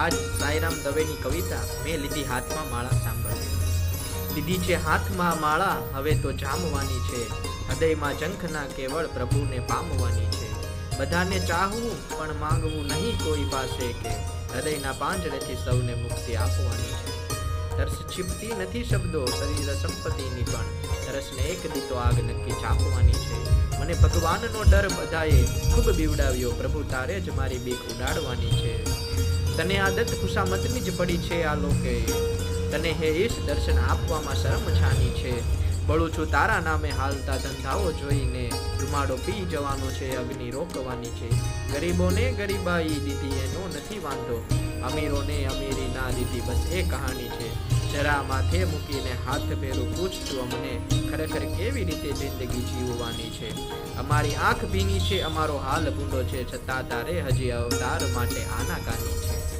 આજ સાઈરામ દવેની કવિતા મેં લીધી હાથમાં માળા સાંભળી લીધી છે હાથમાં માળા, હવે તો જામવાની છે. હૃદયમાં જંખના કેવળ પ્રભુને પામવાની છે. બધાને ચાહવું, પણ માંગવું નહીં કોઈ પાસે કે. હૃદયના પાંજરેથી સૌને મુક્તિ આપવાની છે. તરસ છીપતી નથી શબ્દો, શરીર સંપત્તિની પણ. તરસને એક દીતો આગ નક્કી ચાપવાની છે. મને ભગવાનનો ડર બધાએ ખૂબ બીવડાવ્યો, પ્રભુ તારે જ મારી બીક ઉડાડવાની છે. તને આદત ખુશામતની જ પડી છે આ લોકે. તને હે ઈશ દર્શન આપવામાં શરમ છાની છે. બળું છું તારા નામે હાલતા ધંધાઓ જોઈને. ધુમાડો પી જવાનો છે, અગ્નિ રોકવાની છે. ગરીબોને ગરીબાઈ દીધી એનો નથી વાંધો. અમીરોને અમીરી ના દીધી બસ એ કહાની છે. જરા માથે મૂકીને હાથ ભેરું પૂછતું અમને ખરેખર કેવી રીતે જિંદગી જીવવાની છે? અમારી આંખ ભીની છે, અમારો હાલ ભૂંડો છે. છતાં તારે હજી અવતાર માટે આનાકાની